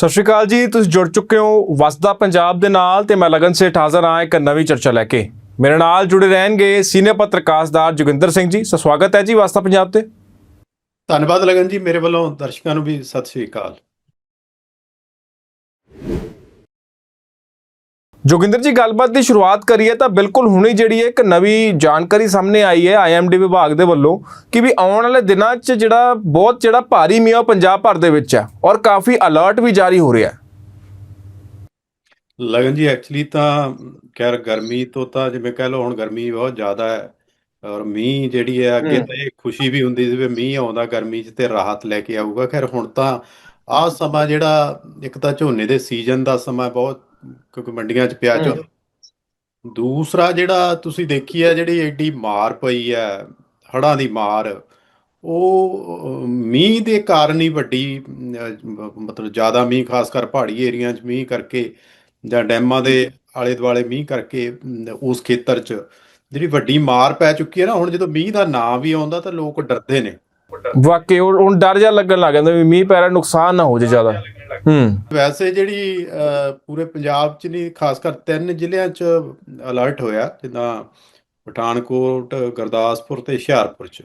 ਸਤਿ ਸ਼੍ਰੀ ਅਕਾਲ ਜੀ, ਤੁਸੀਂ ਜੁੜ ਚੁੱਕੇ ਹੋ ਵਸਦਾ ਪੰਜਾਬ ਦੇ ਨਾਲ ਤੇ ਮੈਂ ਲਗਨ ਸੇਠ ਹਾਜ਼ਰ ਹਾਂ ਇੱਕ ਨਵੀਂ ਚਰਚਾ ਲੈ ਕੇ। ਮੇਰੇ ਨਾਲ ਜੁੜੇ ਰਹਿਣਗੇ ਸੀਨੀਅਰ ਪੱਤਰਕਾਰਦਾਰ ਜੋਗਿੰਦਰ ਸਿੰਘ ਜੀ, ਸੋ ਸਵਾਗਤ ਹੈ ਜੀ ਵਸਦਾ ਪੰਜਾਬ ਤੇ। ਧੰਨਵਾਦ ਲਗਨ ਜੀ, ਮੇਰੇ ਵੱਲੋਂ ਦਰਸ਼ਕਾਂ ਨੂੰ ਵੀ ਸਤਿ ਸ੍ਰੀ ਅਕਾਲ। ਜੋਗਿੰਦਰ ਜੀ ਗੱਲਬਾਤ ਦੀ ਸ਼ੁਰੂਆਤ ਕਰੀਏ ਤਾਂ ਬਿਲਕੁਲ ਹੁਣੀ ਜਿਹੜੀ ਇੱਕ ਨਵੀਂ ਜਾਣਕਾਰੀ ਸਾਹਮਣੇ ਆਈ ਹੈ ਆਈਐਮਡੀ ਵਿਭਾਗ ਦੇ ਵੱਲੋਂ ਕਿ ਵੀ ਆਉਣ ਵਾਲੇ ਦਿਨਾਂ 'ਚ ਜਿਹੜਾ ਬਹੁਤ ਜਿਹੜਾ ਭਾਰੀ ਮੀਂਹ ਪੰਜਾਬ ਭਰ ਦੇ ਵਿੱਚ ਹੈ ਔਰ ਕਾਫੀ ਅਲਰਟ ਵੀ ਜਾਰੀ ਹੋ ਰਿਹਾ ਹੈ ਲਗਨ ਜੀ ਐਕਚੁਅਲੀ ਤਾਂ ਖੈਰ ਗਰਮੀ ਤੋਂ ਤਾਂ ਜਿਵੇਂ ਕਹਿ ਲਓ ਹੁਣ ਗਰਮੀ ਬਹੁਤ ਜ਼ਿਆਦਾ ਹੈ ਔਰ ਮੀਂਹ ਜਿਹੜੀ ਹੈ ਅੱਗੇ। ਤਾਂ ਇਹ ਖੁਸ਼ੀ ਵੀ ਹੁੰਦੀ ਸੀ ਵੀ ਮੀਂਹ ਆਉਂਦਾ ਗਰਮੀ 'ਚ ਤੇ ਰਾਹਤ ਲੈ ਕੇ ਆਊਗਾ ਖੈਰ ਹੁਣ ਤਾਂ ਆਹ ਸਮਾਂ ਜਿਹੜਾ ਇੱਕ ਤਾਂ ਝੋਨੇ ਦੇ ਸੀਜ਼ਨ ਦਾ ਸਮਾਂ ਬਹੁਤ ਕਿਉਂਕਿ ਮੰਡੀਆਂ 'ਚ ਪਿਆ। ਝੋਨਾ ਦੂਸਰਾ ਜਿਹੜਾ ਤੁਸੀਂ ਦੇਖੀ ਹੈ ਜਿਹੜੀ ਐਡੀ ਮਾਰ ਪਈ ਹੈ ਹੜ੍ਹਾਂ ਦੀ ਮਾਰ ਉਹ ਮੀਂਹ ਦੇ ਕਾਰਨ ਹੀ ਵੱਡੀ ਮਤਲਬ ਜ਼ਿਆਦਾ ਮੀਂਹ ਖਾਸ ਕਰ ਪਹਾੜੀ ਏਰੀਆ 'ਚ ਮੀਂਹ ਕਰਕੇ ਜਾਂ ਡੈਮਾਂ ਦੇ ਆਲੇ ਦੁਆਲੇ ਮੀਂਹ ਕਰਕੇ ਉਸ ਖੇਤਰ 'ਚ ਜਿਹੜੀ ਵੱਡੀ ਮਾਰ ਪੈ ਚੁੱਕੀ ਹੈ ਨਾ ਹੁਣ ਜਦੋਂ ਮੀਂਹ ਦਾ ਨਾਂ ਵੀ ਆਉਂਦਾ ਤਾਂ ਲੋਕ ਡਰਦੇ ਨੇ। ਵਾਕਈ ਹੁਣ ਡਰ ਜਾ ਲੱਗਣ ਲੱਗ ਜਾਂਦਾ ਵੀ ਮੀਂਹ ਪੈ ਰਿਹਾ ਨੁਕਸਾਨ ਨਾ ਹੋ ਜੇ ਜ਼ਿਆਦਾ। ਹੂੰ। ਵੈਸੇ ਜਿਹੜੀ ਪੂਰੇ ਪੰਜਾਬ 'ਚ ਨਹੀਂ ਖਾਸ ਕਰ ਤਿੰਨ ਜ਼ਿਲ੍ਹਿਆਂ 'ਚ ਅਲਰਟ ਹੋਇਆ ਜਿੱਦਾਂ ਪਠਾਨਕੋਟ ਗੁਰਦਾਸਪੁਰ ਤੇ ਹੁਸ਼ਿਆਰਪੁਰ 'ਚ।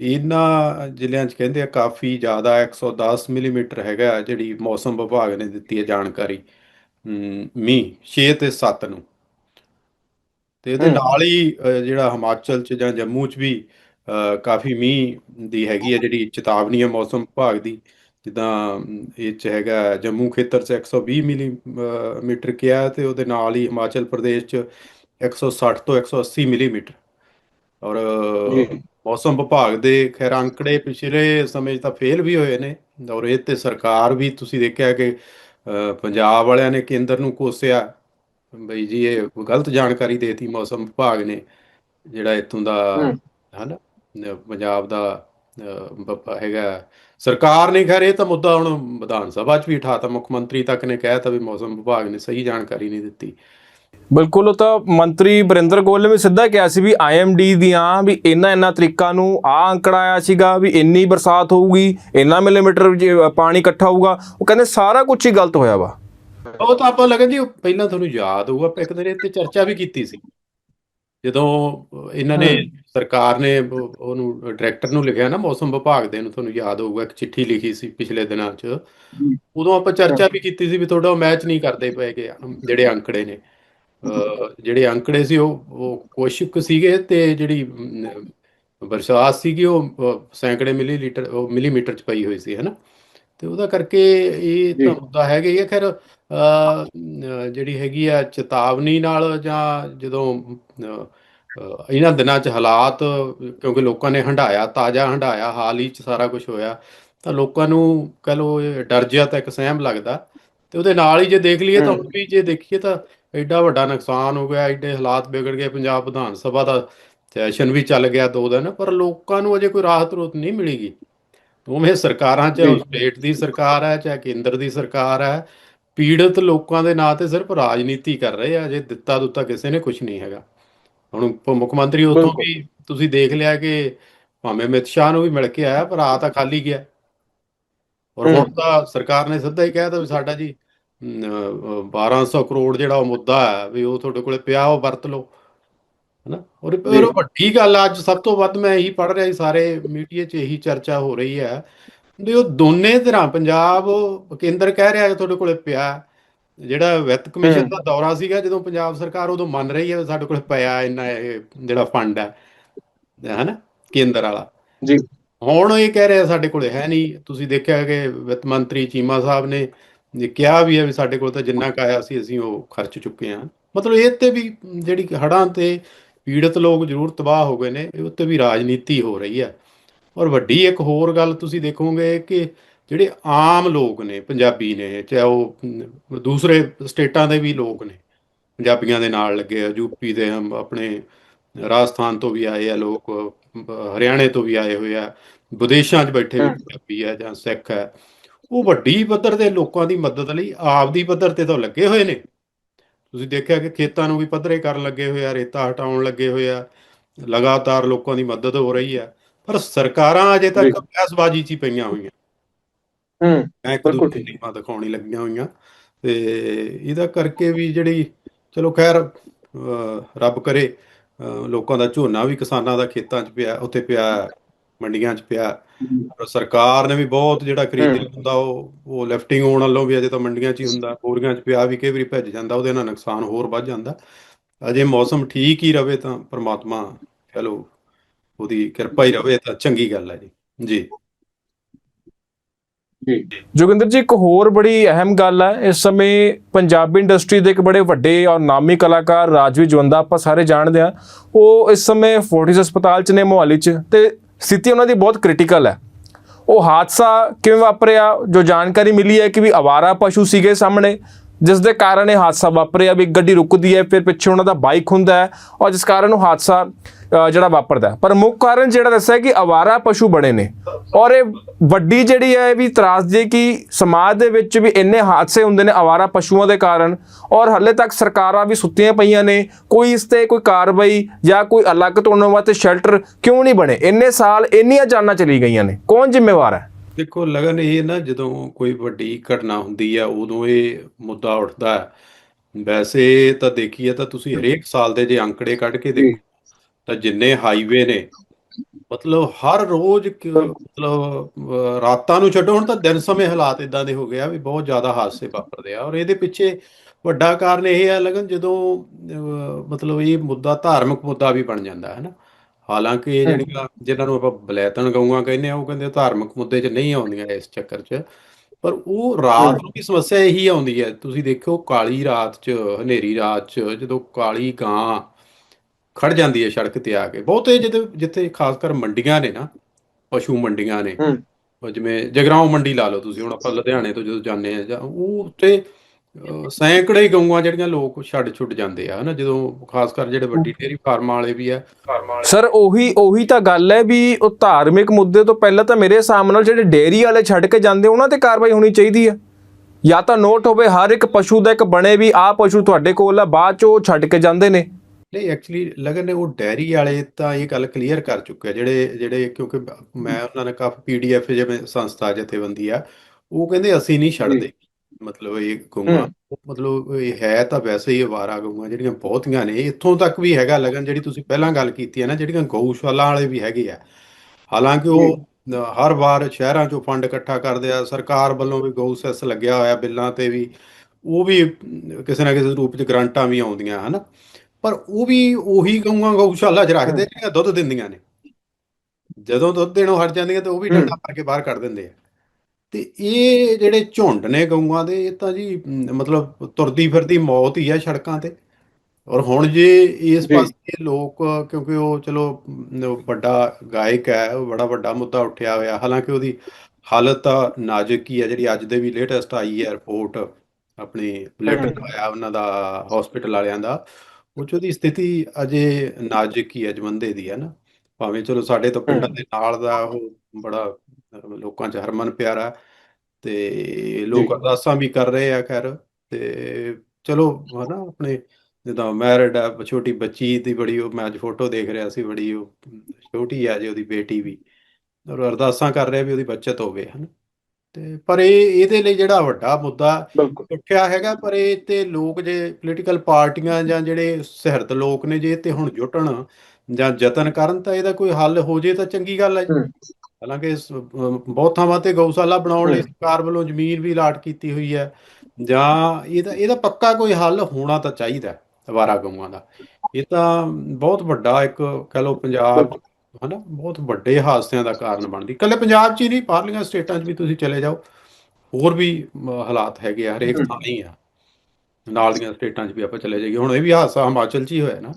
ਇਹਨਾਂ ਜ਼ਿਲ੍ਹਿਆਂ 'ਚ ਕਹਿੰਦੇ ਆ ਕਾਫੀ ਜ਼ਿਆਦਾ 110 ਮਿਲੀਮੀਟਰ ਹੈਗਾ ਜਿਹੜੀ ਮੌਸਮ ਵਿਭਾਗ ਨੇ ਦਿੱਤੀ ਹੈ ਜਾਣਕਾਰੀ। ਮੀਂਹ 6 ਤੇ 7 ਨੂੰ। ਤੇ ਇਹਦੇ। ਨਾਲ ਹੀ ਜਿਹੜਾ ਹਿਮਾਚਲ 'ਚ ਜਾਂ ਜੰਮੂ 'ਚ ਵੀ ਅਹ, ਕਾਫੀ ਮੀਂਹ ਦੀ ਹੈਗੀ ਹੈ ਜਿਹੜੀ ਚੇਤਾਵਨੀ ਹੈ ਮੌਸਮ ਵਿਭਾਗ ਦੀ। ਜਿੱਦਾਂ ਇਹ 'ਚ ਹੈਗਾ ਜੰਮੂ ਖੇਤਰ 'ਚ 120 ਮਿਲੀਮੀਟਰ ਕਿਹਾ ਤੇ ਉਹਦੇ ਨਾਲ ਹੀ ਹਿਮਾਚਲ ਪ੍ਰਦੇਸ਼ 'ਚ 160 ਤੋਂ 180 ਮਿਲੀਮੀਟਰ। ਔਰ ਮੌਸਮ ਵਿਭਾਗ ਦੇ ਖੈਰ ਅੰਕੜੇ ਪਿਛਲੇ ਸਮੇਂ 'ਚ ਤਾਂ ਫੇਲ ਵੀ ਹੋਏ ਨੇ। ਔਰ ਇਹ ਤੇ ਸਰਕਾਰ ਵੀ ਤੁਸੀਂ ਦੇਖਿਆ ਕਿ ਪੰਜਾਬ ਵਾਲਿਆਂ ਨੇ ਕੇਂਦਰ ਨੂੰ ਕੋਸਿਆ। ਬਈ ਜੀ ਇਹ ਗਲਤ ਜਾਣਕਾਰੀ ਦੇਤੀ ਮੌਸਮ ਵਿਭਾਗ ਨੇ। ਜਿਹੜਾ ਇੱਥੋਂ ਦਾ। ਹਨਾ ਪੰਜਾਬ ਦਾ ਹੈਗਾ। ਸਰਕਾਰ ਨੇ ਖੈਰ ਇਹ ਤਾਂ ਮੁੱਦਾ ਹੁਣ ਵਿਧਾਨ ਸਭਾ 'ਚ ਵੀ ਉਠਾਤਾ ਮੁੱਖ ਮੰਤਰੀ ਤੱਕ ਨੇ ਕਹਿਤਾ ਵੀ ਮੌਸਮ ਵਿਭਾਗ ਨੇ ਸਹੀ ਜਾਣਕਾਰੀ ਨਹੀਂ ਦਿੱਤੀ। ਬਿਲਕੁਲ ਉਹ ਤਾਂ ਮੰਤਰੀ ਬਰਿੰਦਰ ਗੋਲ ਨੇ ਵੀ ਸਿੱਧਾ ਕਿਹਾ ਸੀ ਵੀ ਆਈਐਮਡੀ ਦੀਆਂ ਵੀ ਇੰਨਾ ਇੰਨਾ ਤਰੀਕਾਂ ਨੂੰ ਆ ਅੰਕੜਾ ਆਇਆ ਸੀਗਾ ਵੀ ਇੰਨੀ ਬਰਸਾਤ ਹੋਊਗੀ ਇੰਨਾ ਮਿਲੀਮੀਟਰ ਪਾਣੀ ਇਕੱਠਾ ਹੋਊਗਾ ਉਹ ਕਹਿੰਦੇ ਸਾਰਾ ਕੁਝ ਹੀ ਗਲਤ ਹੋਇਆ ਵਾ। ਉਹ ਤਾਂ ਆਪਾਂ ਲੱਗਣ ਜੀ ਪਹਿਲਾਂ ਤੁਹਾਨੂੰ ਯਾਦ ਹੋਊਗਾ ਆਪਾਂ ਇੱਕ ਦਿਨ ਇਹ ਤੇ ਚਰਚਾ ਵੀ ਕੀਤੀ ਸੀ। ਜਦੋਂ ਇਹਨਾਂ ਨੇ ਸਰਕਾਰ ਨੇ ਉਹ- ਉਹਨੂੰ ਡਾਇਰੈਕਟਰ ਨੂੰ ਲਿਖਿਆ ਨਾ ਮੌਸਮ ਵਿਭਾਗ ਦੇ ਨੂੰ ਤੁਹਾਨੂੰ ਯਾਦ ਹੋਊਗਾ ਇੱਕ ਚਿੱਠੀ ਲਿਖੀ ਸੀ ਪਿਛਲੇ ਦਿਨਾਂ 'ਚ। ਉਦੋਂ ਆਪਾਂ ਚਰਚਾ ਵੀ ਕੀਤੀ ਸੀ ਵੀ ਤੁਹਾਡਾ ਮੈਚ ਨਹੀਂ ਕਰਦੇ ਪਏਗੇ ਜਿਹੜੇ ਅੰਕੜੇ ਨੇ। ਜਿਹੜੇ ਅੰਕੜੇ ਸੀ ਉਹ ਉਹ ਕੁਛ ਕੁ ਸੀਗੇ ਤੇ ਜਿਹੜੀ ਬਰਸਾਤ ਸੀਗੀ ਉਹ ਸੈਂਕੜੇ ਮਿਲੀਲੀਟਰ ਮਿਲੀਮੀਟਰ ਚ ਪਈ ਹੋਈ ਸੀ ਹੈਨਾ? ਤੇ ਉਹਦਾ ਕਰਕੇ ਇਹ ਤਾਂ ਮੁੱਦਾ ਹੈਗਾ ਹੀ ਹੈ ਖੈਰ ਜਿਹੜੀ ਹੈਗੀ ਆ ਚੇਤਾਵਨੀ ਨਾਲ ਜਾਂ ਜਦੋਂ ਇਹਨਾਂ ਦਿਨਾਂ 'ਚ ਹਾਲਾਤ ਕਿਉਂਕਿ ਲੋਕਾਂ ਨੇ ਹੰਢਾਇਆ ਤਾਜ਼ਾ ਹੰਢਾਇਆ ਹਾਲ ਹੀ 'ਚ ਸਾਰਾ ਕੁਝ ਹੋਇਆ ਤਾਂ ਲੋਕਾਂ ਨੂੰ ਕਹ ਲੋ ਡਰ ਜਿਹਾ ਤਾਂ ਇੱਕ ਸਹਿਮ ਲੱਗਦਾ। ਤੇ ਉਹਦੇ ਨਾਲ ਹੀ ਜੇ ਦੇਖ ਲਈਏ ਤਾਂ ਵੀ ਜੇ ਦੇਖੀਏ ਤਾਂ ਐਡਾ ਵੱਡਾ ਨੁਕਸਾਨ ਹੋ ਗਿਆ ਐਡੇ ਹਾਲਾਤ ਵਿਗੜ ਗਏ ਪੰਜਾਬ ਵਿਧਾਨ ਸਭਾ ਦਾ ਸੈਸ਼ਨ ਵੀ ਚੱਲ ਗਿਆ ਦੋ ਦਿਨ ਪਰ ਲੋਕਾਂ ਨੂੰ ਅਜੇ ਕੋਈ ਰਾਹਤ ਰੂਤ ਨਹੀਂ ਮਿਲੀਗੀ ਦੋਵੇਂ ਸਰਕਾਰਾਂ ਚਾਹੇ। ਸਟੇਟ ਦੀ ਸਰਕਾਰ ਹੈ ਚਾਹੇ ਕੇਂਦਰ ਦੀ ਸਰਕਾਰ ਹੈ ਪੀੜਤ ਲੋਕਾਂ ਦੇ ਨਾਂ ਤੇ ਸਿਰਫ ਰਾਜਨੀਤੀ ਕਰ ਰਹੇ ਆ ਅਜੇ ਦਿੱਤਾ ਦੁੱਤਾ ਕਿਸੇ ਨੇ ਕੁਝ ਨਹੀਂ ਹੈਗਾ ਹੁਣ ਮੁੱਖ ਮੰਤਰੀ ਉਤੋਂ। ਵੀ ਤੁਸੀਂ ਦੇਖ ਲਿਆ ਕਿ ਭਾਵੇਂ ਅਮਿਤ ਸ਼ਾਹ ਨੂੰ ਵੀ ਮਿਲ ਕੇ ਆਇਆ ਪਰ ਆ ਤਾਂ ਖਾਲੀ ਗਿਆ ਔਰ। ਹੁਣ ਤਾਂ ਸਰਕਾਰ ਨੇ ਸਿੱਧਾ ਹੀ ਕਹਿਤਾ ਵੀ ਸਾਡਾ ਜੀ ਅਮ, ਅਹ, 1200 ਕਰੋੜ ਜਿਹੜਾ ਉਹ ਮੁੱਦਾ ਹੈ ਵੀ ਉਹ ਤੁਹਾਡੇ ਕੋਲੇ ਪਿਆ ਉਹ ਵਰਤ ਲਓ ਹਨਾ ਔਰ ਜੀ। ਵੱਡੀ ਗੱਲ ਅੱਜ ਸਭ ਤੋਂ ਵੱਧ ਮੈਂ ਇਹੀ ਪੜ੍ਹ ਰਿਹਾ ਸਾਰੇ ਮੀਡੀਆ 'ਚ ਇਹੀ ਚਰਚਾ ਹੋ ਰਹੀ ਹੈ ਵੀ ਉਹ ਦੋਨੇ ਤਰ੍ਹਾਂ ਪੰਜਾਬ ਕੇਂਦਰ ਕਹਿ ਰਿਹਾ ਕਿ ਤੁਹਾਡੇ ਕੋਲੇ ਪਿਆ। ਜਿਹੜਾ ਵਿੱਤ ਕਮਿਸ਼ਨ। ਦਾ ਦੌਰਾ ਸੀਗਾ ਜਦੋਂ ਪੰਜਾਬ ਸਰਕਾਰ ਉਦੋਂ ਮੰਨ ਰਹੀ ਹੈ ਸਾਡੇ ਕੋਲੇ ਪਿਆ ਇੰਨਾ ਇਹ ਜਿਹੜਾ ਫੰਡ ਹੈ ਹਨਾ ਕੇਂਦਰ ਵਾਲਾ। ਜੀ। ਹੁਣ ਇਹ ਕਹਿ ਰਿਹਾ ਸਾਡੇ ਕੋਲੇ ਹੈ ਨਹੀਂ। ਤੁਸੀਂ ਦੇਖਿਆ ਕਿ ਵਿੱਤ ਮੰਤਰੀ ਚੀਮਾ ਸਾਹਿਬ ਨੇ ਕਿਹਾ ਵੀ ਹੈ ਵੀ ਸਾਡੇ ਕੋਲ ਤਾਂ ਜਿੰਨਾ ਕੁ ਆਇਆ ਸੀ ਅਸੀਂ ਉਹ ਖਰਚ ਚੁੱਕੇ ਹਾਂ। ਮਤਲਬ ਇਹ ਤੇ ਵੀ ਜਿਹੜੀ ਹੜ੍ਹਾਂ ਤੇ ਪੀੜਤ ਲੋਕ ਜ਼ਰੂਰ ਤਬਾਹ ਹੋ ਗਏ ਨੇ ਇਹ ਉੱਤੇ ਵੀ ਰਾਜਨੀਤੀ ਹੋ ਰਹੀ ਹੈ। ਔਰ ਵੱਡੀ ਇੱਕ ਹੋਰ ਗੱਲ ਤੁਸੀਂ ਦੇਖੋਗੇ ਕਿ ਜਿਹੜੇ ਆਮ ਲੋਕ ਨੇ ਪੰਜਾਬੀ ਨੇ ਚਾਹੇ ਉਹ ਦੂਸਰੇ ਸਟੇਟਾਂ ਦੇ ਵੀ ਲੋਕ ਨੇ ਪੰਜਾਬੀਆਂ ਦੇ ਨਾਲ ਲੱਗੇ ਆ ਯੂਪੀ ਦੇ ਆਪਣੇ ਰਾਜਸਥਾਨ ਤੋਂ ਵੀ ਆਏ ਆ ਲੋਕ ਹਰਿਆਣੇ ਤੋਂ ਵੀ ਆਏ ਹੋਏ ਆ ਵਿਦੇਸ਼ਾਂ 'ਚ ਬੈਠੇ ਵੀ। ਪੰਜਾਬੀ ਆ ਜਾਂ ਸਿੱਖ ਹੈ ਉਹ ਵੱਡੀ ਪੱਧਰ ਤੇ ਲੋਕਾਂ ਦੀ ਮਦਦ ਲਈ ਆਪਦੀ ਪੱਧਰ ਤੇ ਤਾਂ ਲੱਗੇ ਹੋਏ ਨੇ ਤੁਸੀਂ ਦੇਖਿਆ ਕਿ ਖੇਤਾਂ ਨੂੰ ਵੀ ਪੱਧਰੇ ਕਰਨ ਲੱਗੇ ਹੋਏ ਆ ਰੇਤਾ ਹਟਾਉਣ ਲੱਗੇ ਹੋਏ ਆ ਲਗਾਤਾਰ ਲੋਕਾਂ ਦੀ ਮਦਦ ਹੋ ਰਹੀ ਹੈ ਪਰ ਸਰਕਾਰਾਂ ਅਜੇ ਤੱਕ। ਬਹਿਸਬਾਜ਼ੀ 'ਚ ਹੀ ਪਈਆਂ ਹੋਈਆਂ। ਹੂੰ ਮੈਂ ਬਿਲਕੁਲ ਠੀਕ। ਟੀਮਾਂ ਦਿਖਾਉਣੀ ਲੱਗੀਆਂ ਹੋਈਆਂ। ਤੇ ਇਹਦਾ ਕਰਕੇ ਵੀ ਜਿਹੜੀ ਚਲੋ ਖੈਰ ਰੱਬ ਕਰੇ ਲੋਕਾਂ ਦਾ ਝੋਨਾ ਵੀ ਕਿਸਾਨਾਂ ਦਾ ਖੇਤਾਂ 'ਚ ਪਿਆ ਉੱਥੇ ਪਿਆ ਮੰਡੀਆਂ 'ਚ ਪਿਆ। ਪਰ ਸਰਕਾਰ ਨੇ ਵੀ ਬਹੁਤ ਜਿਹੜਾ ਖਰੀਦਿਆ ਹੁੰਦਾ ਉਹ ਉਹ ਲਿਫਟਿੰਗ ਹੋਣ ਵੱਲੋਂ ਵੀ ਅਜੇ ਤਾਂ ਮੰਡੀਆਂ 'ਚ ਹੀ ਹੁੰਦਾ ਬੋਰੀਆਂ 'ਚ ਪਿਆ ਵੀ ਕਈ ਵਾਰੀ ਭਿੱਜ ਜਾਂਦਾ ਉਹਦੇ ਨਾਲ ਨੁਕਸਾਨ ਹੋਰ ਵੱਧ ਜਾਂਦਾ। ਅਜੇ ਮੌਸਮ ਠੀਕ ਹੀ ਰਵੇ ਤਾਂ ਪ੍ਰਮਾਤਮਾ ਲਓ ਉਹਦੀ ਕਿਰਪਾ ਹੀ ਰਵੇ ਤਾਂ ਚੰਗੀ ਗੱਲ ਹੈ ਜੀ। ਜੀ। ਜੀ। ਜੋਗਿੰਦਰ ਜੀ ਇੱਕ ਹੋਰ ਬੜੀ ਅਹਿਮ ਗੱਲ ਹੈ ਇਸ ਸਮੇਂ ਪੰਜਾਬੀ ਇੰਡਸਟਰੀ ਦੇ ਇੱਕ ਬੜੇ ਵੱਡੇ ਔਰ ਨਾਮੀ ਕਲਾਕਾਰ ਰਾਜਵੀ ਜਵੰਦਾ ਆਪਾਂ ਸਾਰੇ ਜਾਣਦੇ ਆ ਉਹ ਇਸ ਸਮੇਂ ਫੋਰਟਿਸ ਹਸਪਤਾਲ ਚ ਨੇ ਮੋਹਾਲੀ ਚ ਤੇ ਸਥਿਤੀ ਉਹਨਾਂ ਦੀ ਬਹੁਤ ਕ੍ਰਿਟੀਕਲ ਹੈ। ਉਹ ਹਾਦਸਾ ਕਿਵੇਂ ਵਾਪਰਿਆ ਜੋ ਜਾਣਕਾਰੀ ਮਿਲੀ ਹੈ ਕਿ ਵੀ ਆਵਾਰਾ ਪਸ਼ੂ ਸੀਗੇ ਸਾਹਮਣੇ ਜਿਸ ਦੇ ਕਾਰਨ ਇਹ ਹਾਦਸਾ ਵਾਪਰਿਆ ਵੀ ਗੱਡੀ ਰੁਕਦੀ ਹੈ, ਫਿਰ ਪਿੱਛੇ ਉਹਨਾਂ ਦਾ ਬਾਈਕ ਹੁੰਦਾ ਹੈ ਔਰ ਜਿਸ ਕਾਰਨ ਉਹ ਹਾਦਸਾ ਜਿਹੜਾ ਵਾਪਰਦਾ ਪਰ ਮੁੱਖ ਕਾਰਨ ਜਿਹੜਾ ਦੱਸਿਆ ਕਿ ਆਵਾਰਾ ਪਸ਼ੂ ਬਣੇ ਨੇ ਔਰ ਇਹ ਵੱਡੀ ਜਿਹੜੀ ਹੈ, ਇਹ ਵੀ ਤਰਾਸਦੀ ਕਿ ਸਮਾਜ ਦੇ ਵਿੱਚ ਵੀ ਇੰਨੇ ਹਾਦਸੇ ਹੁੰਦੇ ਨੇ ਆਵਾਰਾ ਪਸ਼ੂਆਂ ਦੇ ਕਾਰਨ ਔਰ ਹੱਲੇ ਤੱਕ ਸਰਕਾਰਾਂ ਵੀ ਸੁੱਤੀਆਂ ਪਈਆਂ ਨੇ, ਕੋਈ ਇਸ ਤੇ ਕੋਈ ਕਾਰਵਾਈ ਜਾਂ ਕੋਈ ਅਲੱਗ ਤੋਂ ਉਹਨਾਂ ਵਾਸਤੇ ਸ਼ੈਲਟਰ ਕਿਉਂ ਨਹੀਂ ਬਣੇ? ਇੰਨੇ ਸਾਲ ਇੰਨੀਆਂ ਜਾਨਾਂ ਚਲੀ ਗਈਆਂ ਨੇ। ਕੌਣ ਜ਼ਿੰਮੇਵਾਰ ਹੈ? ਦੇਖੋ ਲਗਨ ਇਹ ਨਾ ਜਦੋਂ ਕੋਈ ਵੱਡੀ ਘਟਨਾ ਹੁੰਦੀ ਆ ਉਦੋਂ ਇਹ ਮੁੱਦਾ ਉੱਠਦਾ ਹੈ। ਵੈਸੇ ਤਾਂ ਦੇਖੀਏ ਤਾਂ ਤੁਸੀਂ ਹਰੇਕ ਸਾਲ ਦੇ ਜੇ ਅੰਕੜੇ ਕੱਢ ਕੇ ਦੇਖੋ ਤਾਂ ਜਿੰਨੇ ਹਾਈਵੇ ਨੇ ਮਤਲਬ ਹਰ ਰੋਜ਼ ਮਤਲਬ ਰਾਤਾਂ ਨੂੰ ਛੱਡੋ ਹੁਣ ਤਾਂ ਦਿਨ ਸਮੇਂ ਹਾਲਾਤ ਇਦਾਂ ਦੇ ਹੋ ਗਏ ਆ ਵੀ ਬਹੁਤ ਜ਼ਿਆਦਾ ਹਾਦਸੇ ਵਾਪਰਦੇ ਆ। ਔਰ ਇਹਦੇ ਪਿੱਛੇ ਵੱਡਾ ਕਾਰਨ ਇਹ ਹੈ ਲਗਨ ਜਦੋਂ ਮਤਲਬ ਇਹ ਮੁੱਦਾ ਧਾਰਮਿਕ ਮੁੱਦਾ ਵੀ ਬਣ ਜਾਂਦਾ ਹੈ ਨਾ। ਹਾਲਾਂਕਿ ਇਹ ਜਿਹੜੀਆਂ ਜਿਨ੍ਹਾਂ ਨੂੰ ਆਪਾਂ ਬਲੈਤਨ ਗਊਆਂ ਕਹਿੰਦੇ ਆ ਉਹ ਕਹਿੰਦੇ ਧਾਰਮਿਕ ਮੁੱਦੇ 'ਚ ਨਹੀਂ ਆਉਂਦੀਆਂ ਇਸ ਚੱਕਰ 'ਚ। ਪਰ ਉਹ ਰਾਤ ਨੂੰ ਵੀ ਸਮੱਸਿਆ ਇਹੀ ਆਉਂਦੀ ਹੈ ਤੁਸੀਂ ਦੇਖੋ ਕਾਲੀ ਰਾਤ 'ਚ ਹਨੇਰੀ ਰਾਤ 'ਚ ਜਦੋਂ ਕਾਲੀ ਗਾਂ ਖੜ ਜਾਂਦੀ ਹੈ ਸੜਕ ਤੇ ਆ ਕੇ। ਬਹੁਤੇ ਜਿੱਥੇ ਜਿੱਥੇ ਖਾਸ ਕਰ ਮੰਡੀਆਂ ਨੇ ਨਾ ਪਸ਼ੂ ਮੰਡੀਆਂ ਨੇ ਜਿਵੇਂ ਜਗਰਾਉਂ ਮੰਡੀ ਲਾ ਲਓ ਤੁਸੀਂ ਹੁਣ ਆਪਾਂ ਲੁਧਿਆਣੇ ਤੋਂ ਜਦੋਂ ਜਾਂਦੇ ਆ ਜਾਂ ਉਹ ਉੱਤੇ ਸੈਂਕੜੇ ਗਊਆਂ ਜਿਹੜੀਆਂ ਲੋਕ ਛੱਡ ਛੁੱਟ ਜਾਂਦੇ ਆ ਹਨਾ? ਜਦੋਂ ਖਾਸ ਕਰ ਜਿਹੜੇ ਵੱਡੀ ਡੇਅਰੀ ਫਾਰਮਾਂ ਵਾਲੇ ਵੀ ਆ। ਸਰ ਉਹੀ ਉਹੀ ਤਾਂ ਗੱਲ ਹੈ ਵੀ ਉਹ ਧਾਰਮਿਕ ਮੁੱਦੇ ਤੋਂ ਪਹਿਲਾਂ ਤਾਂ ਮੇਰੇ ਹਿਸਾਬ ਨਾਲ ਜਿਹੜੇ ਡੇਅਰੀ ਵਾਲੇ ਛੱਡ ਕੇ ਜਾਂਦੇ ਉਹਨਾਂ ਤੇ ਕਾਰਵਾਈ ਹੋਣੀ ਚਾਹੀਦੀ ਹੈ। ਜਾਂ ਤਾਂ ਨੋਟ ਹੋਵੇ ਹਰ ਇੱਕ ਪਸ਼ੂ ਦਾ ਇੱਕ ਬਣੇ ਵੀ ਆਹ ਪਸ਼ੂ ਤੁਹਾਡੇ ਕੋਲ ਆ ਬਾਅਦ ਚ ਉਹ ਛੱਡ ਕੇ ਜਾਂਦੇ ਨੇ। ਨਹੀਂ ਐਕਚੁਅਲੀ ਲਗਨ ਨੇ ਉਹ ਡੈਰੀ ਵਾਲੇ ਤਾਂ ਇਹ ਗੱਲ ਕਲੀਅਰ ਕਰ ਚੁੱਕੇ ਆ ਜਿਹੜੇ ਜਿਹੜੇ ਕਿਉਂਕਿ ਮੈਂ ਉਹਨਾਂ ਨੇ ਕਾਫੀ ਪੀਡੀਐਫ ਜਿਵੇਂ ਸੰਸਥਾ ਜਥੇਬੰਦੀ ਆ ਉਹ ਕਹਿੰਦੇ ਅਸੀਂ ਨਹੀਂ ਛੱਡਦੇ। ਮਤਲਬ ਇਹ ਗਊਆਂ ਮਤਲਬ ਇਹ ਹੈ ਤਾਂ ਵੈਸੇ ਹੀ ਅਵਾਰਾ ਗਊਆਂ ਜਿਹੜੀਆਂ ਬਹੁਤੀਆਂ ਨੇ ਇੱਥੋਂ ਤੱਕ ਵੀ ਹੈਗਾ ਲਗਨ ਜਿਹੜੀ ਤੁਸੀਂ ਪਹਿਲਾਂ ਗੱਲ ਕੀਤੀ ਹੈ ਨਾ ਜਿਹੜੀਆਂ ਗਊਸ਼ਾਲਾ ਵਾਲੇ ਵੀ ਹੈਗੇ ਆ। ਹਾਲਾਂਕਿ ਉਹ ਹਰ ਵਾਰ ਸ਼ਹਿਰਾਂ ਚੋਂ ਫੰਡ ਇਕੱਠਾ ਕਰਦੇ ਆ ਸਰਕਾਰ ਵੱਲੋਂ ਵੀ ਗਊ ਸੈਸ ਲੱਗਿਆ ਹੋਇਆ ਬਿੱਲਾਂ ਤੇ ਵੀ ਉਹ ਵੀ ਅਮ, ਕਿਸੇ ਨਾ ਕਿਸੇ ਰੂਪ ਚ ਗ੍ਰਾਂਟਾਂ ਵੀ ਆਉਂਦੀਆਂ ਹਨਾ। ਪਰ ਉਹ ਵੀ ਉਹੀ ਗਊਆਂ ਗਊਸ਼ਾਲਾ 'ਚ ਰੱਖਦੇ ਜਿਹੜੀਆਂ ਦੁੱਧ ਦਿੰਦੀਆਂ ਨੇ। ਜਦੋਂ ਦੁੱਧ ਦੇਣੋਂ ਹਟ ਜਾਂਦੀਆਂ ਤੇ ਉਹ ਵੀ ਹੂੰ। ਡੰਡਾ ਭਰ ਕੇ ਬਾਹਰ ਕੱਢ ਦਿੰਦੇ ਆ। ਤੇ ਇਹ ਜਿਹੜੇ ਝੁੰਡ ਨੇ ਗਊਆਂ ਦੇ ਇਹ ਤਾਂ ਜੀ ਮਤਲਬ ਤੁਰਦੀ ਫਿਰਦੀ ਮੌਤ ਹੀ ਆ ਸੜਕਾਂ ਤੇ। ਔਰ ਹੁਣ ਜੇ ਇਸ। ਪਾਸੇ ਲੋਕ ਕਿਉਂਕਿ ਉਹ ਚਲੋ ਵੱਡਾ ਗਾਇਕ ਹੈ ਉਹ ਬੜਾ ਵੱਡਾ ਮੁੱਦਾ ਉੱਠਿਆ ਹੋਇਆ ਹਾਲਾਂਕਿ ਉਹਦੀ ਹਾਲਤ ਤਾਂ ਨਾਜ਼ੁਕ ਹੀ ਹੈ ਜਿਹੜੀ ਅੱਜ ਦੇ ਵੀ ਲੇਟੈਸਟ ਆਈ ਹੈ ਰਿਪੋਰਟ ਆਪਣੀ ਲੈਟਰ ਆਇਆ ਉਹਨਾਂ ਦਾ ਹਸਪੀਟਲ ਵਾਲਿਆਂ ਦਾ ਉਹ 'ਚ ਉਹਦੀ ਸਥਿਤੀ ਅਜੇ ਨਾਜ਼ੁਕ ਹੀ ਹੈ ਜਵੰਦੇ ਦੀ ਹੈ ਨਾ। ਭਾਵੇਂ ਚਲੋ ਸਾਡੇ ਤਾਂ ਪਿੰਡਾਂ ਦੇ ਨਾਲ ਦਾ ਉਹ ਬੜਾ ਲੋਕਾਂ 'ਚ ਹਰਮਨ ਪਿਆਰਾ ਤੇ ਲੋਕ। ਅਰਦਾਸਾਂ ਵੀ ਕਰ ਰਹੇ ਆ ਖੈਰ ਤੇ ਚਲੋ ਹਨਾ ਆਪਣੇ ਜਿੱਦਾਂ ਮੈਰਿਡ ਆ ਛੋਟੀ ਬੱਚੀ ਦੀ ਬੜੀ ਉਹ ਮੈਂ ਅੱਜ ਫੋਟੋ ਦੇਖ ਰਿਹਾ ਸੀ ਬੜੀ ਉਹ ਛੋਟੀ ਆ ਜੀ ਉਹਦੀ ਬੇਟੀ ਵੀ ਔਰ ਅਰਦਾਸਾਂ ਕਰ ਰਿਹਾ ਵੀ ਉਹਦੀ ਬੱਚਤ ਹੋਵੇ ਹਨਾ ਤੇ ਪਰ ਇਹ ਇਹਦੇ ਲਈ ਜਿਹੜਾ ਵੱਡਾ ਮੁੱਦਾ ਉੱਠਿਆ ਹੈਗਾ ਪਰ ਇਹ ਤੇ ਲੋਕ ਜੇ ਪੋਲੀਟੀਕਲ ਪਾਰਟੀਆਂ ਜਾਂ ਜਿਹੜੇ ਸਿਹਰਤ ਲੋਕ ਨੇ ਜੇ ਤੇ ਹੁਣ ਜੁਟਣ ਜਾਂ ਯਤਨ ਕਰਨ ਤਾਂ ਇਹਦਾ ਕੋਈ ਹੱਲ ਹੋ ਜੇ ਤਾਂ ਚੰਗੀ ਗੱਲ ਹੈ। ਹਾਲਾਂਕਿ ਬਹੁਤ ਥਾਵਾਂ ਤੇ ਗਊਸ਼ਾਲਾ ਬਣਾਉਣ ਲਈ। ਸਰਕਾਰ ਵੱਲੋਂ ਜ਼ਮੀਨ ਵੀ ਅਲਾਟ ਕੀਤੀ ਹੋਈ ਹੈ। ਜਾਂ ਇਹਦਾ ਇਹਦਾ ਪੱਕਾ ਕੋਈ ਹੱਲ ਹੋਣਾ ਤਾਂ ਚਾਹੀਦਾ ਅਵਾਰਾ ਗਊਆਂ ਦਾ। ਇਹ ਤਾਂ ਬਹੁਤ ਵੱਡਾ ਇੱਕ ਕਹ ਲਓ ਪੰਜਾਬ ਹਨਾ ਬਹੁਤ ਵੱਡੇ ਹਾਦਸਿਆਂ ਦਾ ਕਾਰਨ ਬਣਦੀ। ਇਕੱਲੇ ਪੰਜਾਬ 'ਚ ਹੀ ਨਹੀਂ ਬਾਹਰਲੀਆਂ ਸਟੇਟਾਂ 'ਚ ਵੀ ਤੁਸੀਂ ਚਲੇ ਜਾਓ ਹੋਰ ਵੀ ਹਾਲਾਤ ਹੈਗੇ ਆ ਹਰੇਕ ਥਾਂ ਹੀ ਆ। ਨਾਲ ਦੀਆਂ ਸਟੇਟਾਂ 'ਚ ਵੀ ਆਪਾਂ ਚਲੇ ਜਾਈਏ। ਹੁਣ ਇਹ ਵੀ ਹਾਦਸਾ ਹਿਮਾਚਲ 'ਚ ਹੀ ਹੋਇਆ ਨਾ।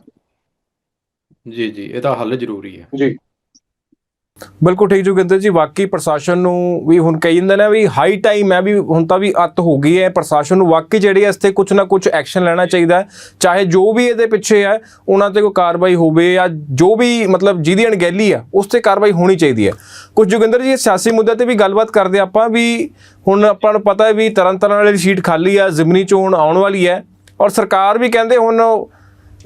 ਜੀ ਜੀ ਇਹਦਾ ਹੱਲ ਜ਼ਰੂਰੀ ਹੈ। ਜੀ। ਬਿਲਕੁਲ ਠੀਕ ਜੋਗਿੰਦਰ ਜੀ, ਵਾਕਈ ਪ੍ਰਸ਼ਾਸਨ ਨੂੰ ਵੀ ਹੁਣ ਕਹੀ ਜਾਂਦੇ ਨੇ ਵੀ ਹਾਈ ਟਾਈਮ ਹੈ ਵੀ ਹੁਣ ਤਾਂ ਵੀ ਅੱਤ ਹੋ ਗਈ ਹੈ, ਪ੍ਰਸ਼ਾਸਨ ਨੂੰ ਵਾਕਈ ਜਿਹੜੇ ਇਸ ਤੇ ਕੁਝ ਨਾ ਕੁਝ ਐਕਸ਼ਨ ਲੈਣਾ ਚਾਹੀਦਾ ਹੈ, ਚਾਹੇ ਜੋ ਵੀ ਇਹਦੇ ਪਿੱਛੇ ਹੈ, ਉਹਨਾਂ ਤੇ ਕੋਈ ਕਾਰਵਾਈ ਹੋਵੇ ਜਾਂ ਜੋ ਵੀ ਮਤਲਬ ਜਿਹਦੀ ਅਣਗਹਿਲੀ ਆ ਉਸ ਤੇ ਕਾਰਵਾਈ ਹੋਣੀ ਚਾਹੀਦੀ ਹੈ। ਕੁਝ ਜੋਗਿੰਦਰ ਜੀ, ਸਿਆਸੀ ਮੁੱਦੇ ਤੇ ਵੀ ਗੱਲਬਾਤ ਕਰਦੇ ਆਪਾਂ ਵੀ ਹੁਣ ਆਪਾਂ ਨੂੰ ਪਤਾ ਹੈ ਵੀ ਤਰਨਤਾਰਨ ਵਾਲੀ ਸੀਟ ਖਾਲੀ ਆ ਜ਼ਿਮਨੀ ਚੋਣ ਆਉਣ ਵਾਲੀ ਹੈ ਔਰ ਸਰਕਾਰ ਵੀ ਕਹਿੰਦੇ ਹੁਣ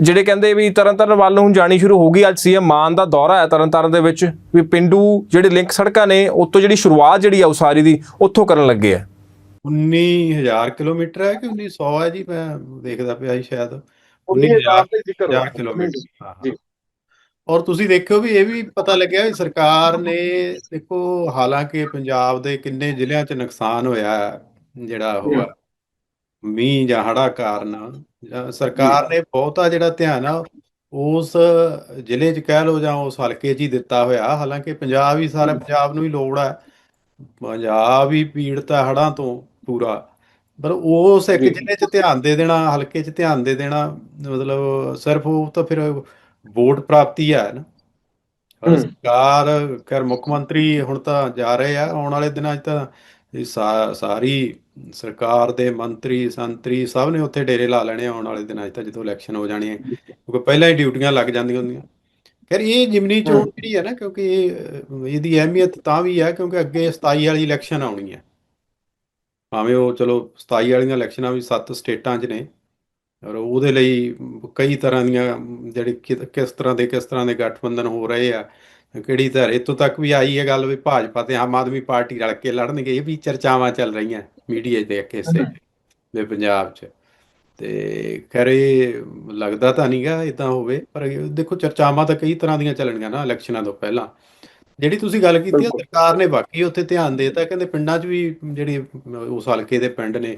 ਜਿਹੜੇ ਕਹਿੰਦੇ ਵੀ ਤਰਨਤਾਰਨ ਵੱਲ ਨੂੰ ਹੁਣ ਜਾਣੀ ਸ਼ੁਰੂ ਹੋ ਗਈ ਅੱਜ ਸੀਐਮ ਮਾਨ ਦਾ ਦੌਰਾ ਹੈ ਤਰਨਤਾਰਨ ਦੇ ਵਿੱਚ ਵੀ ਪਿੰਡੂ ਜਿਹੜੇ ਲਿੰਕ ਸੜਕਾਂ ਨੇ ਉੱਤੋਂ ਜਿਹੜੀ ਸ਼ੁਰੂਆਤ ਜਿਹੜੀ ਆ ਉਸਾਰੀ ਦੀ ਉੱਥੋਂ ਕਰਨ ਲੱਗੇ ਆ। 19000 ਕਿਲੋਮੀਟਰ ਹੈ ਕਿ 1900 ਹੈ ਜੀ? ਮੈਂ ਦੇਖਦਾ ਪਿਆ ਸੀ ਸ਼ਾਇਦ। 19000 ਹਜ਼ਾਰ ਕਿਲੋਮੀਟਰ। ਜੀ। ਔਰ ਤੁਸੀਂ ਦੇਖਿਓ ਵੀ ਇਹ ਵੀ ਪਤਾ ਲੱਗਿਆ ਵੀ ਸਰਕਾਰ ਨੇ ਦੇਖੋ ਹਾਲਾਂਕਿ ਪੰਜਾਬ ਦੇ ਕਿੰਨੇ ਜ਼ਿਲ੍ਹਿਆਂ 'ਚ ਨੁਕਸਾਨ ਹੋਇਆ ਜਿਹੜਾ ਹੋਇਆ ਮੀਂਹ ਜਾਂ ਹੜ੍ਹਾਂ ਕਾਰਨ। ਜਾਂ ਸਰਕਾਰ ਨੇ ਬਹੁਤਾ ਜਿਹੜਾ ਧਿਆਨ ਆ ਉਸ ਜ਼ਿਲ੍ਹੇ 'ਚ ਕਹਿ ਲਓ ਜਾਂ ਉਸ ਹਲਕੇ 'ਚ ਹੀ ਦਿੱਤਾ ਹੋਇਆ। ਹਾਲਾਂਕਿ ਪੰਜਾਬ ਹੀ ਸਾਰਾ ਪੰਜਾਬ ਨੂੰ ਹੀ ਲੋੜ ਹੈ ਪੰਜਾਬ ਹੀ ਪੀੜਤ ਹੈ ਹੜ੍ਹਾਂ ਤੋਂ ਪੂਰਾ। ਪਰ ਉਸ ਇੱਕ। ਜ਼ਿਲ੍ਹੇ 'ਚ ਧਿਆਨ ਦੇ ਦੇਣਾ ਹਲਕੇ 'ਚ ਧਿਆਨ ਦੇ ਦੇਣਾ ਮਤਲਬ ਸਿਰਫ ਉਹ ਤਾਂ ਫਿਰ ਵੋਟ ਪ੍ਰਾਪਤੀ ਹੈ ਨਾ। ਸਰਕਾਰ ਖੈਰ ਮੁੱਖ ਮੰਤਰੀ ਹੁਣ ਤਾਂ ਜਾ ਰਹੇ ਆ। ਆਉਣ ਵਾਲੇ ਦਿਨਾਂ 'ਚ ਤਾਂ ਇਹ ਸਾਰੀ ਸਰਕਾਰ ਦੇ ਮੰਤਰੀ ਸੰਤਰੀ ਸਭ ਨੇ ਉੱਥੇ ਡੇਰੇ ਲਾ ਲੈਣੇ ਆਉਣ ਵਾਲੇ ਦਿਨਾਂ 'ਚ ਤਾਂ ਜਦੋਂ ਇਲੈਕਸ਼ਨ ਹੋ ਜਾਣੀ ਹੈ ਕਿਉਂਕਿ ਪਹਿਲਾਂ ਹੀ ਡਿਊਟੀਆਂ ਲੱਗ ਜਾਂਦੀਆਂ ਹੁੰਦੀਆਂ। ਖੈਰ ਇਹ ਜਿਮਨੀ ਚੋਣ ਜਿਹੜੀ ਹੈ ਨਾ ਕਿਉਂਕਿ ਇਹ ਇਹਦੀ ਅਹਿਮੀਅਤ ਤਾਂ ਵੀ ਹੈ ਕਿਉਂਕਿ ਅੱਗੇ 27 ਵਾਲੀ ਇਲੈਕਸ਼ਨ ਆਉਣੀ ਹੈ। ਭਾਵੇਂ ਉਹ ਚਲੋ 27 ਵਾਲੀਆਂ ਇਲੈਕਸ਼ਨਾਂ ਵੀ ਸੱਤ ਸਟੇਟਾਂ 'ਚ ਨੇ ਔਰ ਉਹਦੇ ਲਈ ਕਈ ਤਰ੍ਹਾਂ ਦੀਆਂ ਜਿਹੜੇ ਕਿਸ ਤਰ੍ਹਾਂ ਦੇ ਕਿਸ ਤਰ੍ਹਾਂ ਦੇ ਗਠਬੰਧਨ ਹੋ ਰਹੇ ਆ ਕਿਹੜੀ ਧਰ? ਇੱਥੋਂ ਤੱਕ ਵੀ ਆਈ ਹੈ ਗੱਲ ਵੀ ਭਾਜਪਾ ਤੇ ਆਮ ਆਦਮੀ ਪਾਰਟੀ ਰਲ ਕੇ ਲੜਨਗੇ ਇਹ ਵੀ ਚਰਚਾਵਾਂ ਚੱਲ ਰਹੀਆਂ ਮੀਡੀਆ 'ਚ ਦੇਖ ਕੇ ਇਸੇ ਦੇ ਪੰਜਾਬ 'ਚ। ਤੇ ਖੈਰ ਇਹ ਲੱਗਦਾ ਤਾਂ ਨਹੀਂਗਾ ਇਦਾਂ ਹੋਵੇ ਪਰ ਦੇਖੋ ਚਰਚਾਵਾਂ ਤਾਂ ਕਈ ਤਰ੍ਹਾਂ ਦੀਆਂ ਚੱਲਣਗੀਆਂ ਨਾ ਇਲੈਕਸ਼ਨਾਂ ਤੋਂ ਪਹਿਲਾਂ। ਜਿਹੜੀ ਤੁਸੀਂ ਗੱਲ ਕੀਤੀ ਹੈ ਸਰਕਾਰ ਨੇ ਬਾਕੀ ਉੱਥੇ ਧਿਆਨ ਦੇਤਾ ਕਹਿੰਦੇ ਪਿੰਡਾਂ 'ਚ ਵੀ ਜਿਹੜੀ ਉਸ ਹਲਕੇ ਦੇ ਪਿੰਡ ਨੇ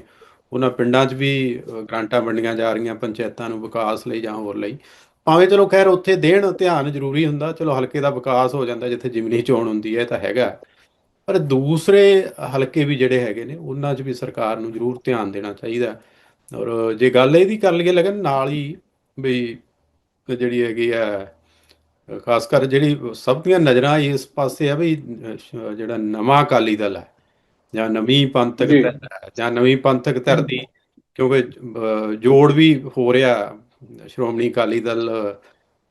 ਉਹਨਾਂ ਪਿੰਡਾਂ 'ਚ ਵੀ ਗ੍ਰਾਂਟਾਂ ਵੰਡੀਆਂ ਜਾ ਰਹੀਆਂ ਪੰਚਾਇਤਾਂ ਨੂੰ ਵਿਕਾਸ ਲਈ ਜਾਂ ਹੋਰ ਲਈ। ਭਾਵੇਂ ਚਲੋ ਖੈਰ ਉੱਥੇ ਦੇਣ ਧਿਆਨ ਜ਼ਰੂਰੀ ਹੁੰਦਾ ਚਲੋ ਹਲਕੇ ਦਾ ਵਿਕਾਸ ਹੋ ਜਾਂਦਾ ਜਿੱਥੇ ਜਿਮਨੀ ਚੋਣ ਹੁੰਦੀ ਹੈ ਇਹ ਤਾਂ ਹੈਗਾ। ਪਰ ਦੂਸਰੇ ਹਲਕੇ ਵੀ ਜਿਹੜੇ ਹੈਗੇ ਨੇ ਉਹਨਾਂ 'ਚ ਵੀ ਸਰਕਾਰ ਨੂੰ ਜ਼ਰੂਰ ਧਿਆਨ ਦੇਣਾ ਚਾਹੀਦਾ। ਔਰ ਜੇ ਗੱਲ ਇਹਦੀ ਕਰ ਲਈਏ ਲਗਨ ਨਾਲ ਹੀ ਵੀ ਜਿਹੜੀ ਹੈਗੀ ਆ ਖਾਸ ਕਰ ਜਿਹੜੀ ਸਭ ਦੀਆਂ ਨਜ਼ਰਾਂ ਇਸ ਪਾਸੇ ਆ ਵੀ ਜਿਹੜਾ ਨਵਾਂ ਅਕਾਲੀ ਦਲ ਹੈ ਜਾਂ ਨਵੀਂ ਪੰਥਕ ਜੀ। ਨਵੀਂ ਪੰਥਕ ਧਿਰ ਦੀ ਕਿਉਂਕਿ ਜੋੜ ਵੀ ਹੋ ਰਿਹਾ ਸ਼੍ਰੋਮਣੀ ਅਕਾਲੀ ਦਲ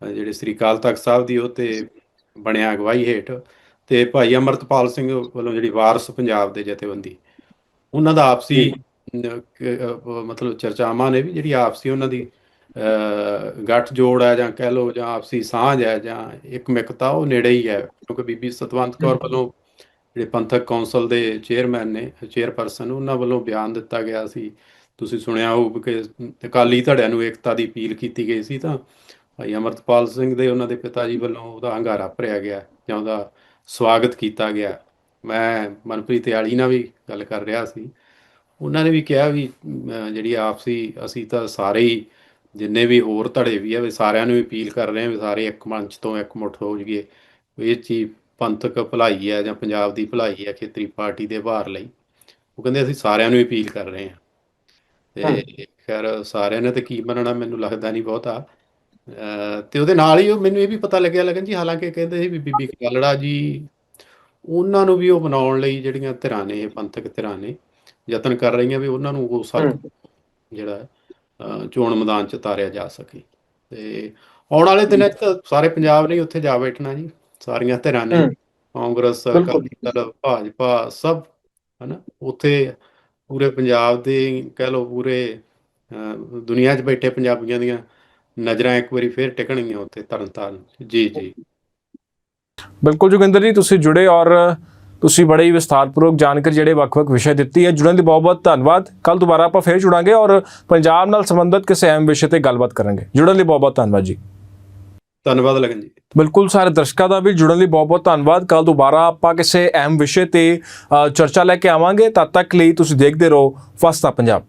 ਜਿਹੜੇ ਸ੍ਰੀ ਅਕਾਲ ਤਖਤ ਸਾਹਿਬ ਦੀ ਉਹ ਤੇ ਬਣਿਆ ਅਗਵਾਈ ਹੇਠ ਤੇ ਭਾਈ ਅਮਰਤਪਾਲ ਸਿੰਘ ਵੱਲੋਂ ਜਿਹੜੀ ਵਾਰਸ ਪੰਜਾਬ ਦੇ ਜਥੇਬੰਦੀ ਉਹਨਾਂ ਦਾ ਆਪਸੀ ਮਤਲਬ ਚਰਚਾਵਾਂ ਨੇ ਵੀ ਜਿਹੜੀ ਆਪਸੀ ਉਹਨਾਂ ਦੀ ਗੱਠ ਜੋੜ ਹੈ ਜਾਂ ਕਹਿ ਲਓ ਜਾਂ ਆਪਸੀ ਸਾਂਝ ਹੈ ਜਾਂ ਇੱਕ ਮਿਕਤਾ ਉਹ ਨੇੜੇ ਹੀ ਹੈ ਕਿਉਂਕਿ ਬੀਬੀ ਸਤਵੰਤ ਕੌਰ ਵੱਲੋਂ ਜਿਹੜੇ ਪੰਥਕ ਕੌਂਸਲ ਦੇ ਚੇਅਰਮੈਨ ਨੇ ਚੇਅਰਪਰਸਨ ਉਹਨਾਂ ਵੱਲੋਂ ਬਿਆਨ ਦਿੱਤਾ ਗਿਆ ਸੀ ਤੁਸੀਂ ਸੁਣਿਆ ਹੋਊ ਕਿ ਅਕਾਲੀ ਧੜਿਆਂ ਨੂੰ ਏਕਤਾ ਦੀ ਅਪੀਲ ਕੀਤੀ ਗਈ ਸੀ ਤਾਂ ਭਾਈ ਅਮਰਤਪਾਲ ਸਿੰਘ ਦੇ ਉਹਨਾਂ ਦੇ ਪਿਤਾ ਜੀ ਵੱਲੋਂ ਉਹਦਾ ਹੰਗਾਰਾ ਭਰਿਆ ਗਿਆ ਜਾਂ ਉਹਦਾ ਸਵਾਗਤ ਕੀਤਾ ਗਿਆ। ਮੈਂ ਮਨਪ੍ਰੀਤ ਯਾਲੀ ਨਾਲ ਵੀ ਗੱਲ ਕਰ ਰਿਹਾ ਸੀ। ਉਹਨਾਂ ਨੇ ਵੀ ਕਿਹਾ ਵੀ ਜਿਹੜੀ ਆਪਸੀ, ਅਸੀਂ ਤਾਂ ਸਾਰੇ ਹੀ ਜਿੰਨੇ ਵੀ ਹੋਰ ਧੜੇ ਵੀ ਆ, ਵੀ ਸਾਰਿਆਂ ਨੂੰ ਅਪੀਲ ਕਰ ਰਹੇ ਆ ਵੀ ਸਾਰੇ ਇੱਕ ਮੰਚ ਤੋਂ ਇੱਕ ਮੁੱਠ ਹੋ ਜਾਈਏ। ਵੀ ਇਹ ਚੀਜ਼ ਪੰਥਕ ਭਲਾਈ ਹੈ ਜਾਂ ਪੰਜਾਬ ਦੀ ਭਲਾਈ ਹੈ ਖੇਤਰੀ ਪਾਰਟੀ ਦੇ ਭਾਰ ਲਈ। ਉਹ ਕਹਿੰਦੇ ਅਸੀਂ ਸਾਰਿਆਂ ਨੂੰ ਅਪੀਲ ਕਰ ਰਹੇ ਹਾਂ। ਤੇ ਖੈਰ ਸਾਰਿਆਂ ਨੇ ਤਾਂ ਕੀ ਮੰਨਣਾ ਮੈਨੂੰ ਲੱਗਦਾ ਨਹੀਂ ਬਹੁਤਾ। ਤੇ ਉਹਦੇ ਨਾਲ ਹੀ ਮੈਨੂੰ ਇਹ ਵੀ ਪਤਾ ਲੱਗਿਆ ਲਗਨ ਜੀ ਹਾਲਾਂਕਿ ਕਹਿੰਦੇ ਸੀ ਵੀ ਬੀਬੀ ਕਾਲੜਾ ਜੀ ਉਹਨਾਂ ਨੂੰ ਵੀ ਉਹ ਬਣਾਉਣ ਲਈ ਜਿਹੜੀਆਂ ਧਿਰਾਂ ਨੇ ਪੰਥਕ ਧਿਰਾਂ ਨੇ ਯਤਨ ਕਰ ਰਹੀਆਂ ਵੀ ਉਹਨਾਂ ਨੂੰ ਉਹ ਸਰ ਜਿਹੜਾ ਚੋਣ ਮੈਦਾਨ ਚ ਤਾਰਿਆ ਜਾ ਸਕੇ। ਤੇ ਆਉਣ ਵਾਲੇ ਦਿਨਾਂ 'ਚ ਸਾਰੇ ਪੰਜਾਬ ਨੇ ਉੱਥੇ ਜਾ ਬੈਠਣਾ ਜੀ ਸਾਰੀਆਂ ਧਿਰਾਂ ਨੇ। ਕਾਂਗਰਸ। ਅਕਾਲੀ ਦਲ ਭਾਜਪਾ ਸਭ ਹਨਾ ਉੱਥੇ ਪੂਰੇ ਪੰਜਾਬ ਦੇ ਕਹਿ ਲਓ ਪੂਰੇ ਅਹ, ਦੁਨੀਆ 'ਚ ਬੈਠੇ ਪੰਜਾਬੀਆਂ ਦੀਆਂ ਨਜ਼ਰਾਂ ਇੱਕ ਵਾਰੀ ਫੇਰ ਟਿਕਣਗੀਆਂ ਉੱਥੇ ਤਰਨਤਾਰਨ। ਜੀ ਜੀ। ਬਿਲਕੁਲ ਜੋਗਿੰਦਰ ਜੀ ਤੁਸੀਂ ਜੁੜੇ ਔਰ ਤੁਸੀਂ ਬੜੇ ਹੀ ਵਿਸਥਾਰਪੂਰਵਕ ਜਾਣਕਾਰੀ ਜਿਹੜੇ ਵੱਖ-ਵੱਖ ਵਿਸ਼ੇ ਦਿੱਤੀ ਹੈ। ਜੁੜਨ ਦੀ ਬਹੁਤ-ਬਹੁਤ ਧੰਨਵਾਦ। ਕੱਲ ਦੁਬਾਰਾ ਆਪਾਂ ਫੇਰ ਜੁੜਾਂਗੇ ਔਰ ਪੰਜਾਬ ਨਾਲ ਸੰਬੰਧਿਤ ਕਿਸੇ ਅਹਿਮ ਵਿਸ਼ੇ ਤੇ ਗੱਲਬਾਤ ਕਰਾਂਗੇ। ਜੁੜਨ ਲਈ ਬਹੁਤ-ਬਹੁਤ ਧੰਨਵਾਦ ਜੀ। ਧੰਨਵਾਦ ਲਗਨ ਜੀ। ਬਿਲਕੁਲ ਸਾਰੇ, ਦਰਸ਼ਕਾਂ ਦਾ ਵੀ ਜੁੜਨ ਲਈ ਬਹੁਤ-ਬਹੁਤ ਧੰਨਵਾਦ। ਕੱਲ ਦੁਬਾਰਾ ਆਪਾਂ ਕਿਸੇ ਅਹਿਮ ਵਿਸ਼ੇ ਤੇ ਚਰਚਾ ਲੈ ਕੇ ਆਵਾਂਗੇ। ਤਦ ਤੱਕ ਲਈ ਤੁਸੀਂ ਦੇਖਦੇ ਰਹੋ, ਫਸਤਾ ਪੰਜਾਬ।